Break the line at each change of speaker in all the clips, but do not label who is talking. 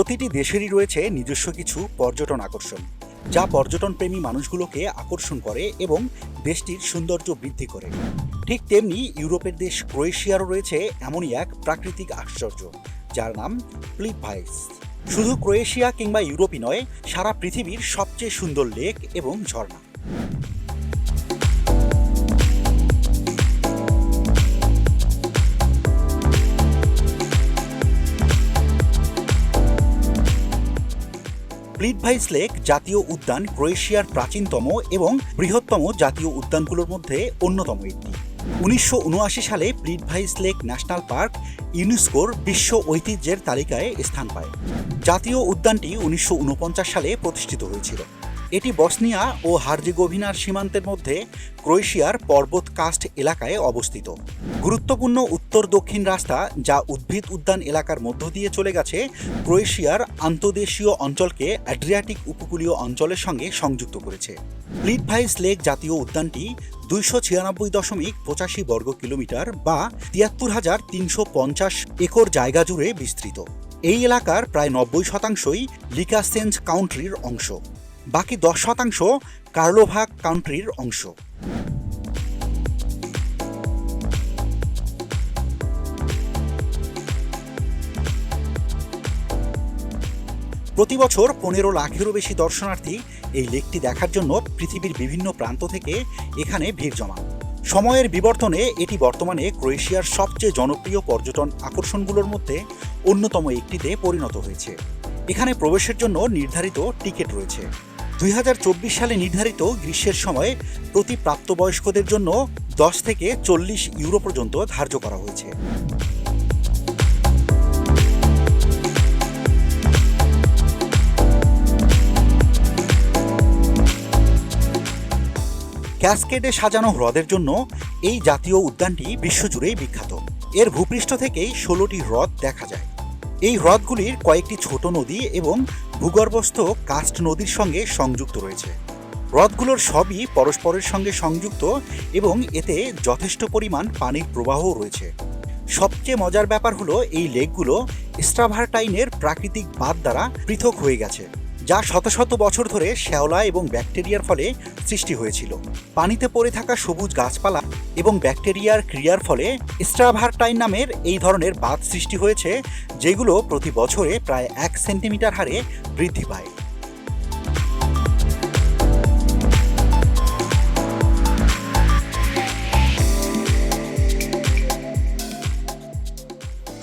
প্রতিটি দেশেরই রয়েছে নিজস্ব কিছু পর্যটন আকর্ষণ, যা পর্যটন প্রেমী মানুষগুলোকে আকর্ষণ করে এবং দেশটির সৌন্দর্য বৃদ্ধি করে। ঠিক তেমনি ইউরোপের দেশ ক্রোয়েশিয়ারও রয়েছে এমনই এক প্রাকৃতিক আশ্চর্য, যার নাম প্লিপ ভাইস শুধু ক্রোয়েশিয়া কিংবা ইউরোপই নয়, সারা পৃথিবীর সবচেয়ে সুন্দর লেক এবং ঝর্ণা। প্লিটভাইস লেক জাতীয় উদ্যান ক্রোয়েশিয়ার প্রাচীনতম এবং বৃহত্তম জাতীয় উদ্যানগুলোর মধ্যে অন্যতম একটি। উনিশশো সালে প্লিটভাইস লেক ন্যাশনাল পার্ক ইউনেস্কোর বিশ্ব ঐতিহ্যের তালিকায় স্থান পায়। জাতীয় উদ্যানটি উনিশশো উনপঞ্চাশ সালে প্রতিষ্ঠিত হয়েছিল। এটি বসনিয়া ও হার্জেগোভিনার সীমান্তের মধ্যে ক্রোয়েশিয়ার পর্বত কাস্ট এলাকায় অবস্থিত। গুরুত্বপূর্ণ উত্তর দক্ষিণ রাস্তা যা উদ্ভিদ উদ্যান এলাকার মধ্য দিয়ে চলে গেছে, ক্রোয়েশিয়ার আন্তদেশীয় অঞ্চলকে অ্যাড্রিয়াটিক উপকূলীয় অঞ্চলের সঙ্গে সংযুক্ত করেছে। প্লিটভাইস লেক জাতীয় উদ্যানটি দুইশো ছিয়ানব্বই দশমিক পঁচাশি বর্গ কিলোমিটার বা তিয়াত্তর হাজার তিনশো পঞ্চাশ একর জায়গা জুড়ে বিস্তৃত। এই এলাকার প্রায় নব্বই শতাংশই লিকাসেঞ্জ কাউন্ট্রির অংশ। বাকি দশ শতাংশ কার্লোভাগ কাউন্ট্রির অংশ। প্রতি বছর পনেরো লাখেরও বেশি দর্শনার্থী এই লেকটি দেখার জন্য পৃথিবীর বিভিন্ন প্রান্ত থেকে এখানে ভিড় জমান। সময়ের বিবর্তনে এটি বর্তমানে ক্রোয়েশিয়ার সবচেয়ে জনপ্রিয় পর্যটন আকর্ষণগুলোর মধ্যে অন্যতম একটিতে পরিণত হয়েছে। এখানে প্রবেশের জন্য নির্ধারিত টিকিট রয়েছে। দুই চব্বিশ সালে নির্ধারিত গ্রীষ্মের সময় প্রতি প্রাপ্তবয়স্কদের জন্য দশ থেকে চল্লিশ ইউরো পর্যন্ত ধার্য করা হয়েছে। ক্যাসকেডে সাজানো হ্রদের জন্য এই জাতীয় উদ্যানটি বিশ্বজুড়েই বিখ্যাত। এর ভূপৃষ্ঠ থেকেই ষোলোটি হ্রদ দেখা যায়। এই হ্রদগুলির কয়েকটি ছোট নদী এবং ভূগর্ভস্থ কাস্ট নদীর সঙ্গে সংযুক্ত রয়েছে। হ্রদগুলোর সবই পরস্পরের সঙ্গে সংযুক্ত এবং এতে যথেষ্ট পরিমাণ পানির প্রবাহও রয়েছে। সবচেয়ে মজার ব্যাপার হলো এই লেকগুলো স্ট্রাভারটাইনের প্রাকৃতিক বাদ দ্বারা পৃথক হয়ে গেছে। যা শত শত বছর ধরে শ্যাওলা এবং ব্যাকটেরিয়ার ফলে সৃষ্টি হয়েছিল। পানিতে পড়ে থাকা সবুজ গাছপালা এবং ব্যাকটেরিয়ার ক্রিয়ার ফলে স্ট্রাভারটাইন নামের এই ধরনের বাঁধ সৃষ্টি হয়েছে, যেগুলো প্রতি বছরে প্রায় এক সেন্টিমিটার হারে বৃদ্ধি পায়।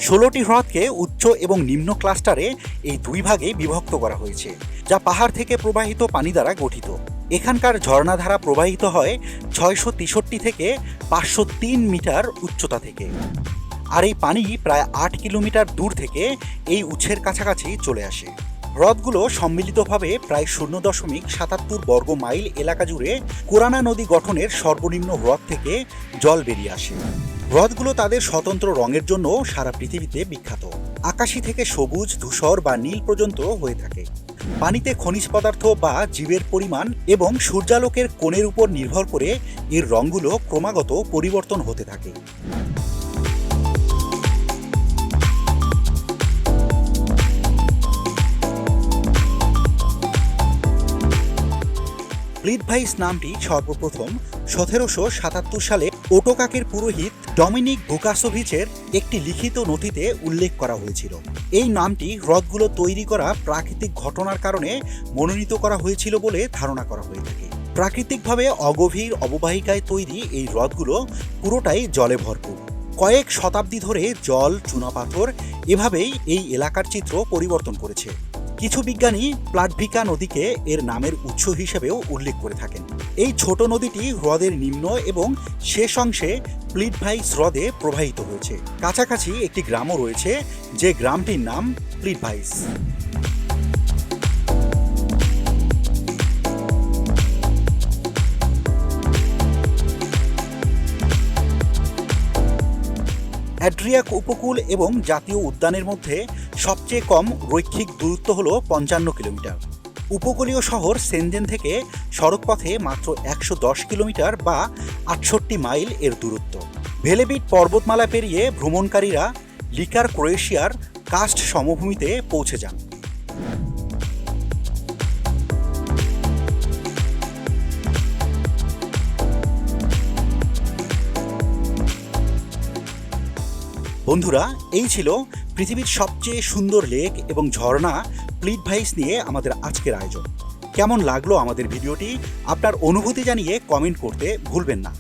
ষোলোটি হ্রদকে উচ্চ এবং নিম্ন ক্লাস্টারে এই দুই ভাগে বিভক্ত করা হয়েছে, যা পাহাড় থেকে প্রবাহিত পানি দ্বারা গঠিত। এখানকার ঝর্ণাধারা প্রবাহিত হয় ছয়শো তেষট্টি থেকে পাঁচশো তিন মিটার উচ্চতা থেকে। আর এই পানি প্রায় আট কিলোমিটার দূর থেকে এই উৎসের কাছাকাছি চলে আসে। হ্রদগুলো সম্মিলিতভাবে প্রায় শূন্য দশমিক সাতাত্তর বর্গ মাইল এলাকা জুড়ে কোরানা নদী গঠনের সর্বনিম্ন হ্রদ থেকে জল বেরিয়ে আসে। হ্রদগুলো তাদের স্বতন্ত্র রঙের জন্য সারা পৃথিবীতে বিখ্যাত। আকাশি থেকে সবুজ, ধূসর বা নীল পর্যন্ত হয়ে থাকে। পানিতে খনিজ পদার্থ বা জীবের পরিমাণ এবং সূর্যালোকের কোণের উপর নির্ভর করে এর রঙগুলো ক্রমাগত পরিবর্তন হতে থাকে। প্লিটভাইস নামটি সর্বপ্রথম সতেরোশো সাতাত্তর সালে ওটোকাকের পুরোহিত ডমিনিক ভুকাসোভিচের একটি লিখিত নথিতে উল্লেখ করা হয়েছিল। এই নামটি হ্রদগুলো তৈরি করা প্রাকৃতিক ঘটনার কারণে মনোনীত করা হয়েছিল বলে ধারণা করা হয়ে থাকে। প্রাকৃতিকভাবে অগভীর অববাহিকায় তৈরি এই হ্রদগুলো পুরোটাই জলে ভরপুর। কয়েক শতাব্দী ধরে জল, চুনাপাথর এভাবেই এই এলাকার চিত্র পরিবর্তন করেছে। কিছু বিজ্ঞানী প্লাটভিকা নদীকে এর নামের উৎস হিসেবেও উল্লেখ করে থাকেন। এই ছোট নদীটি হ্রদের নিম্ন এবং শেষ অংশে প্লিটভাইস হ্রদে প্রবাহিত হয়েছে। কাছাকাছি একটি গ্রামও রয়েছে, যে গ্রামটির নাম প্লিটভাইস। অ্যাড্রিয়াক উপকূল এবং জাতীয় উদ্যানের মধ্যে সবচেয়ে কম রৈক্ষিক দূরত্ব হল পঞ্চান্ন কিলোমিটার। উপকূলীয় শহর সেনজেন থেকে সড়কপথে মাত্র একশো দশ কিলোমিটার বা আটষট্টি মাইল এর দূরত্ব। ভেলেবিট পর্বতমালা পেরিয়ে ভ্রমণকারীরা লিকার ক্রোয়েশিয়ার কাস্ট সমভূমিতে পৌঁছে যান। বন্ধুরা, এই ছিল পৃথিবীর সবচেয়ে সুন্দর লেক এবং ঝর্ণা প্লিট ভাইস নিয়ে আমাদের আজকের আয়োজন। কেমন লাগল আমাদের ভিডিওটি? আপনার অনুভূতি জানিয়ে কমেন্ট করতে ভুলবেন না।